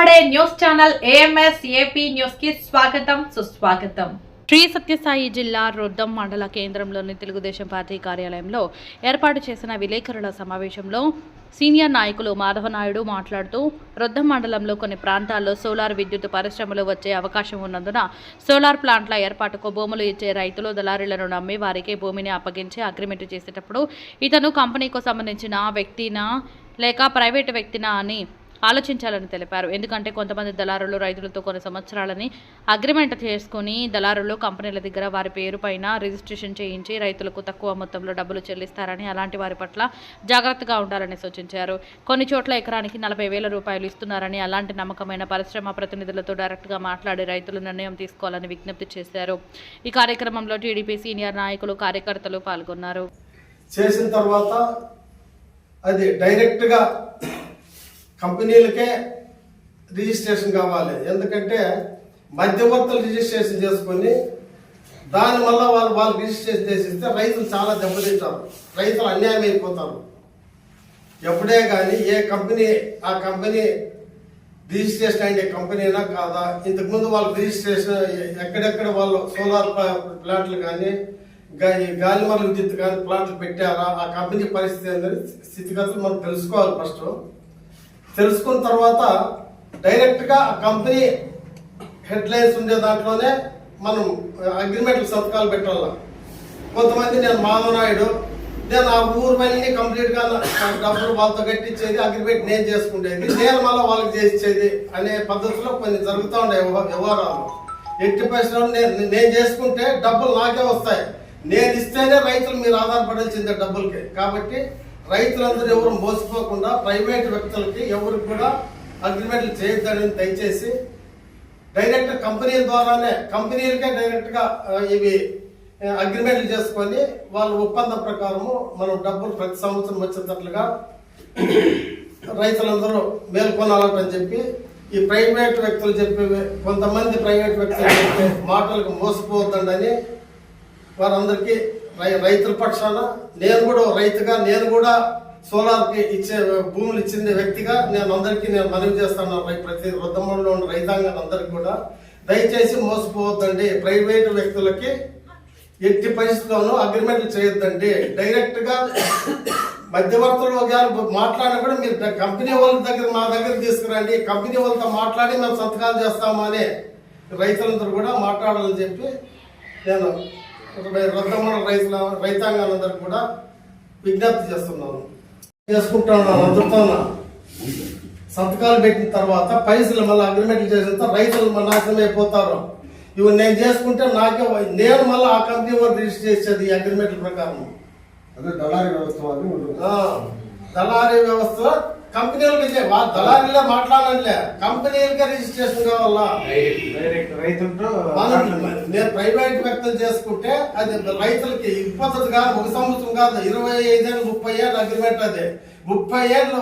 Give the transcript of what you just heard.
మాట్లాడే news channel AMS AP న్యూస్కి స్వాగతం సుస్వాగతం. శ్రీ సత్యసాయి జిల్లా రొద్దం మండల కేంద్రంలోని తెలుగుదేశం పార్టీ కార్యాలయంలో ఏర్పాటు చేసిన విలేకరుల సమావేశంలో సీనియర్ నాయకులు మాధవనాయుడు మాట్లాడుతూ రొద్దం మండలంలో కొన్ని ప్రాంతాల్లో సోలార్ విద్యుత్ పరిశ్రమలు వచ్చే అవకాశం ఉన్నందున సోలార్ ప్లాంట్ల ఏర్పాటుకు భూములు ఇచ్చే రైతులు దళారీలను నమ్మి వారికి భూమిని అప్పగించి అగ్రిమెంట్ చేసేటప్పుడు ఇతను కంపెనీకు సంబంధించిన వ్యక్తినా లేక ప్రైవేటు వ్యక్తినా అని ఆలోచించాలని తెలిపారు. ఎందుకంటే కొంతమంది దళారులు రైతులతో కొన్ని సంవత్సరాలని అగ్రిమెంట్ చేసుకుని దళారులు కంపెనీల దగ్గర వారి పేరు పైన రిజిస్ట్రేషన్ చేయించి రైతులకు తక్కువ మొత్తంలో డబ్బులు చెల్లిస్తారని అలాంటి వారి పట్ల జాగ్రత్తగా ఉండాలని సూచించారు. కొన్ని చోట్ల ఎకరానికి నలభై వేల రూపాయలు ఇస్తున్నారని అలాంటి నమ్మకమైన పరిశ్రమ ప్రతినిధులతో డైరెక్ట్గా మాట్లాడి రైతులు నిర్ణయం తీసుకోవాలని విజ్ఞప్తి చేశారు. ఈ కార్యక్రమంలో టీడీపీ సీనియర్ నాయకులు కార్యకర్తలు పాల్గొన్నారు. చేసిన తర్వాత అది డైరెక్ట్గా కంపెనీలకే రిజిస్ట్రేషన్ కావాలి. ఎందుకంటే మధ్యవర్తులు రిజిస్ట్రేషన్ చేసుకొని దాని వల్ల వాళ్ళు వాళ్ళు రిజిస్ట్రేషన్ చేసిస్తే రైతులు చాలా దెబ్బతింటారు. రైతులు అన్యాయం అయిపోతారు. ఎప్పుడే కానీ ఏ కంపెనీ ఆ కంపెనీ రిజిస్ట్రేషన్ అయ్యే కంపెనీనా కాదా? ఇంతకుముందు వాళ్ళు రిజిస్ట్రేషన్ ఎక్కడెక్కడ వాళ్ళు సోలార్ ప్లాంట్లు కానీ ఈ గాలిమర విద్యుత్ కానీ ప్లాంట్లు పెట్టారా? ఆ కంపెనీ పరిస్థితి ఏంటని స్థితిగతులు మనం తెలుసుకోవాలి ఫస్ట్. తెలుసుకున్న తర్వాత డైరెక్ట్గా ఆ కంపెనీ హెడ్లైన్స్ ఉండే దాంట్లోనే మనం అగ్రిమెంట్లు సంతకాలు పెట్టాల. కొంతమంది నేను మాధవనాయుడు నేను ఆ ఊరు వెళ్ళి కంప్లీట్గా డబ్బులు వాళ్ళతో కట్టించేది అగ్రిమెంట్ నేను చేసుకునేది నేను మళ్ళీ వాళ్ళకి చేసేది అనే పద్ధతిలో కొన్ని జరుగుతూ ఉండే వ్యవహారాలు. ఎట్టి పరిస్థితుల్లో నేను నేను చేసుకుంటే డబ్బులు నాకే వస్తాయి. నేను ఇస్తేనే రైతులు మీరు ఆధారపడాల్సిందే డబ్బులకి. కాబట్టి రైతులందరూ ఎవరు మోసపోకుండా ప్రైవేట్ వ్యక్తులకి ఎవరికి కూడా అగ్రిమెంట్లు చేయొద్దని దయచేసి డైరెక్ట్ కంపెనీల ద్వారానే కంపెనీలకే డైరెక్ట్గా ఇవి అగ్రిమెంట్లు చేసుకొని వాళ్ళ ఒప్పందం ప్రకారము మనం డబ్బులు ప్రతి సంవత్సరం వచ్చేటట్లుగా రైతులందరూ మేల్కొనాలని చెప్పి ఈ ప్రైవేట్ వ్యక్తులు చెప్పే కొంతమంది ప్రైవేట్ వ్యక్తులు చెప్పే మాటలకు మోసపోవద్దండి వారందరికీ రై రైతుల పక్షాన నేను కూడా రైతుగా నేను కూడా సోలార్కి ఇచ్చే భూములు ఇచ్చిన వ్యక్తిగా నేను అందరికీ నేను మనవి చేస్తాను. ప్రతి వృద్ధమంలో ఉన్న రైతాంగాన్ని కూడా. దయచేసి మోసపోవద్దండి. ప్రైవేట్ వ్యక్తులకి ఎట్టి పరిస్థితుల్లోనూ అగ్రిమెంట్లు చేయొద్దండి. డైరెక్ట్గా మధ్యవర్తులు ఒకవేళ మాట్లాడినా కూడా మీరు కంపెనీ వాళ్ళ దగ్గర మా దగ్గర తీసుకురండి. కంపెనీ వాళ్ళతో మాట్లాడి మేము సంతకాలు చేస్తాము అని రైతులందరూ కూడా మాట్లాడాలని చెప్పి నేను రొద్దమల రైతుల రైతాంగాలందరూ కూడా విజ్ఞప్తి చేస్తున్నాను చేసుకుంటున్నాను అందరితో సంతకాలు పెట్టిన తర్వాత పైసలు మళ్ళీ అగ్రిమెంట్లు చేసిన రైతులు మన నాశనం అయిపోతారు ఇవి నేను చేసుకుంటే నాకే నేను మళ్ళీ ఆ కంపెనీ వాళ్ళు రిజిస్టర్ చేసేది ఈ అగ్రిమెంట్ల ప్రకారం? అదే దళారీ వ్యవస్థ దళారీ వ్యవస్థ కంపెనీలకి చే- వాళ్ళ దళారీలే మాట్లాడాలే కంపెనీలకే రిజిస్ట్రేషన్ కావాలా? నేను ప్రైవేట్ వ్యక్తులు చేసుకుంటే అది రైతులకి ఇబ్బంది కాదు ఒక సంవత్సరం కాదు ఇరవై ఐదేళ్ళు ముప్పై ఏళ్ళు అగ్రిమెంట్ అది. ముప్పై ఏళ్ళు